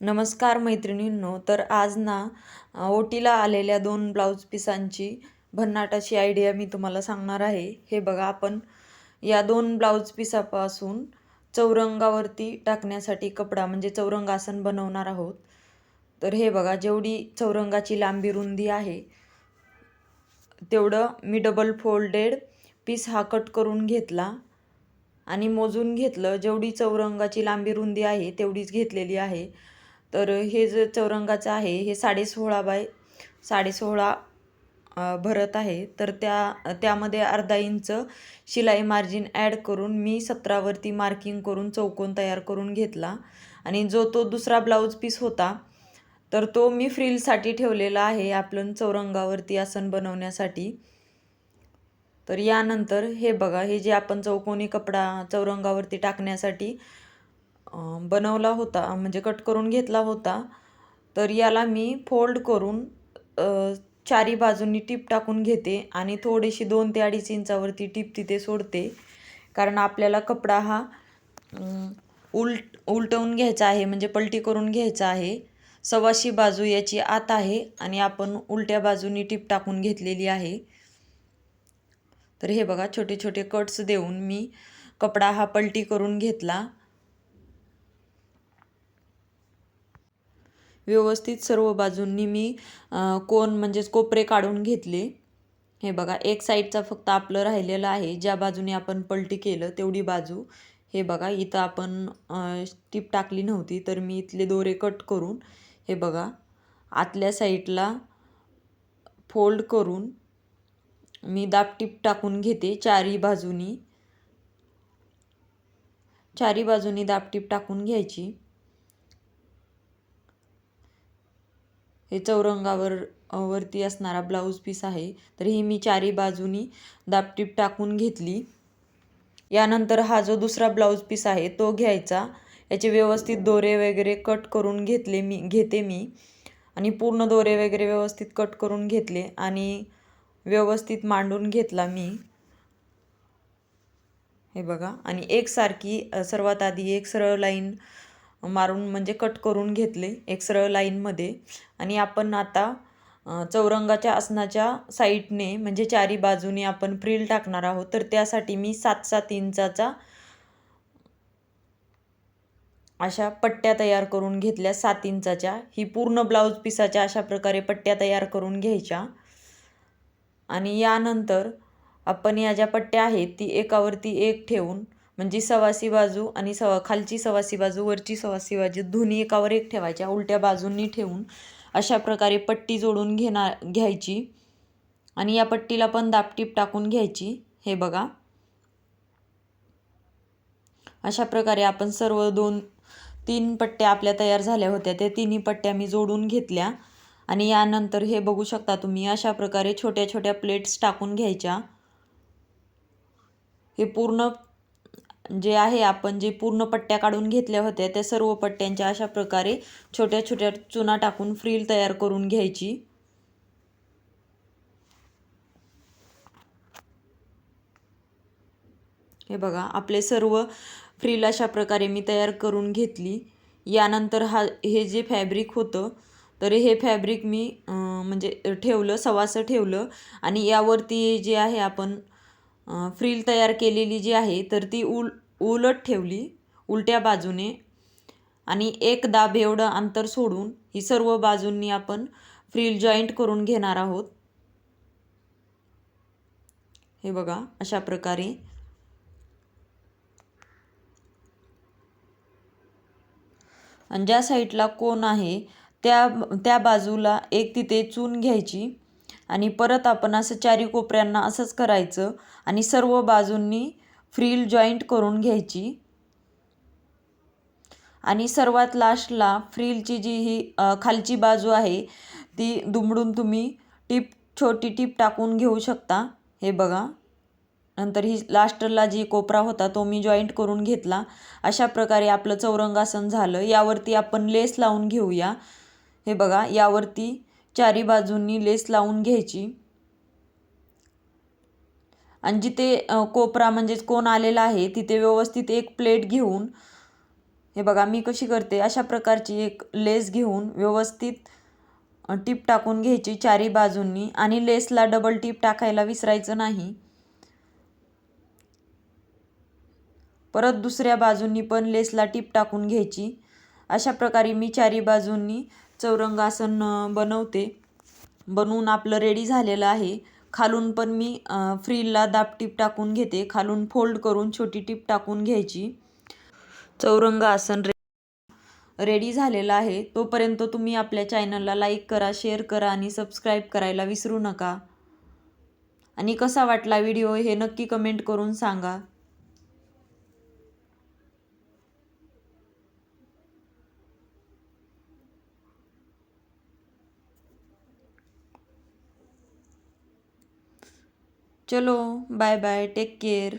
नमस्कार मैत्रिणींनो तर आज ना ओटीला आलेल्या दोन ब्लाऊज पिसांची भन्नाटाची आयडिया मी तुम्हाला सांगणार आहे. हे बघा आपण या दोन ब्लाऊज पिसापासून चौरंगावरती टाकण्यासाठी कपडा म्हणजे चौरंगासन बनवणार आहोत. तर हे बघा जेवढी चौरंगाची लांबी रुंदी आहे तेवढं मी डबल फोल्डेड पीस हा कट करून घेतला आणि मोजून घेतलं. जेवढी चौरंगाची लांबी रुंदी आहे तेवढीच घेतलेली आहे. तर हे जे चौरंगाचं आहे हे साडेसोळा बाय साडे सोळा भरत आहे. तर त्या त्यामध्ये अर्धा इंच शिलाई मार्जिन ॲड करून मी सतरावरती मार्किंग करून चौकोन तयार करून घेतला. आणि जो तो दुसरा ब्लाऊज पीस होता तर तो मी फ्रिलसाठी ठेवलेला आहे आपलं चौरंगावरती आसन बनवण्यासाठी. तर यानंतर हे बघा हे जे आपण चौकोनी कपडा चौरंगावरती टाकण्यासाठी बनवला होता म्हणजे कट करून घेतला होता तर याला मी फोल्ड करून चारी बाजूंनी टीप टाकून घेते आणि थोडीशी दोन ते अडीच इंचावरती टीप तिथे सोडते. कारण आपल्याला कपडा हा उलट उलटवून घ्यायचा आहे म्हणजे पलटी करून घ्यायचा आहे. सव्वाशी बाजू याची आत आहे आणि आपण उलट्या बाजूनी टीप टाकून घेतलेली आहे. तर हे बघा छोटे छोटे कट्स देऊन मी कपडा हा पलटी करून घेतला. व्यवस्थित सर्व बाजूंनी मी कोण कोन म्हणजेच कोपरे काढून घेतले. हे बघा एक साईडचा फक्त आपलं राहिलेलं आहे. ज्या बाजूने आपण पलटी केलं तेवढी बाजू. हे बघा इथं आपण टीप टाकली नव्हती तर मी इथले दोरे कट करून हे बघा आतल्या साईडला फोल्ड करून मी दाबटीप टाकून घेते चारी बाजूनी. चारी बाजूनी दाबटीप टाकून घ्यायची. हे चौरंगावर वरती असणारा ब्लाऊज पीस आहे. तर ही मी चारी बाजूनी दाबटीप टाकून घेतली. यानंतर हा जो दुसरा ब्लाऊज पीस आहे तो घ्यायचा. याचे व्यवस्थित दोरे वगैरे कट करून घेतले मी घेते मी. आणि पूर्ण दोरे वगैरे व्यवस्थित कट करून घेतले आणि व्यवस्थित मांडून घेतला मी. हे बघा. आणि एकसारखी सर्वात आधी एक सरळ लाईन मारून म्हणजे कट करून घेतले एक सरळ लाईनमध्ये आणि आपण आता चौरंगाच्या आसनाच्या साईडने म्हणजे चारी बाजूने आपण फ्रिल टाकणार आहोत. तर त्यासाठी मी सात सात इंचाचा अशा पट्ट्या तयार करून घेतल्या. सात इंचाच्या. ही पूर्ण ब्लाऊज पिसाच्या अशा प्रकारे पट्ट्या तयार करून घ्यायच्या. आणि यानंतर आपण या ज्या पट्ट्या आहेत ती एकावरती एक ठेवून म्हणजे सवासी बाजू आणि सवा खालची सवासी बाजू वरची सवासी बाजू दोन्ही एकावर एक ठेवायच्या. उलट्या बाजूंनी ठेवून अशा प्रकारे पट्टी जोडून घेणार घ्यायची. आणि या पट्टीला पण दापटीप टाकून घ्यायची. हे बघा. अशा प्रकारे आपण सर्व दोन तीन पट्ट्या आपल्या तयार झाल्या होत्या. त्या तिन्ही पट्ट्या मी जोडून घेतल्या. आणि यानंतर हे बघू शकता तुम्ही अशा प्रकारे छोट्या छोट्या प्लेट्स टाकून घ्यायच्या. हे पूर्ण जे आहे आपण जे पूर्ण पट्ट्या काढून घेतल्या होत्या त्या सर्व पट्ट्यांच्या अशा प्रकारे छोट्या छोट्या चुना टाकून फ्रील तयार करून घ्यायची. हे बघा आपले सर्व फ्रील अशा प्रकारे मी तयार करून घेतली. यानंतर हा हे जे फॅब्रिक होतं तर हे फॅब्रिक मी म्हणजे ठेवलं सवासं ठेवलं. आणि यावरती जे आहे आपण फ्रील तयार केलेली जी आहे तर ती उल उलट ठेवली उलट्या बाजूने. आणि एक दाब एवढं अंतर सोडून ही सर्व बाजूंनी आपण फ्रील जॉईंट करून घेणार आहोत. हे बघा अशा प्रकारे. आणि ज्या साईडला कोण आहे त्या त्या बाजूला एक तिथे चून घ्यायची. आणि परत आपण असं चारी कोपऱ्यांना असंच करायचं आणि सर्व बाजूंनी फ्रील जॉईंट करून घ्यायची. आणि सर्वात लास्टला फ्रीलची जी ही खालची बाजू आहे ती दुमडून तुम्ही टीप छोटी टीप टाकून घेऊ शकता. हे बघा. नंतर ही लास्टला जी कोपरा होता तो मी जॉईंट करून घेतला. अशा प्रकारे आपलं चौरंगासन झालं. यावरती आपण लेस लावून घेऊया. हे बघा यावरती चारी बाजूंनी लेस लावून घ्यायची. आणि जिथे कोपरा म्हणजेच कोण आलेला आहे तिथे व्यवस्थित एक प्लेट घेऊन हे बघा मी कशी करते अशा प्रकारची एक लेस घेऊन व्यवस्थित टीप टाकून घ्यायची चारी बाजूंनी. आणि लेसला डबल टीप टाकायला विसरायचं नाही. परत दुसऱ्या बाजूंनी पण लेसला टीप टाकून घ्यायची. अशा प्रकारे मी चारी बाजूंनी चौरंगासन बनवते. बनवून आपलं रेडी झालेलं आहे. खालून पण मी फ्रीलला दाब टीप टाकून घेते. खालून फोल्ड करून छोटी टीप टाकून घ्यायची. चौरंगासन रे रेडी झालेला आहे. तोपर्यंत तुम्ही आपल्या चॅनलला लाईक करा शेअर करा आणि सबस्क्राईब करायला विसरू नका. आणि कसा वाटला व्हिडिओ हे नक्की कमेंट करून सांगा. चलो बाय बाय टेक केअर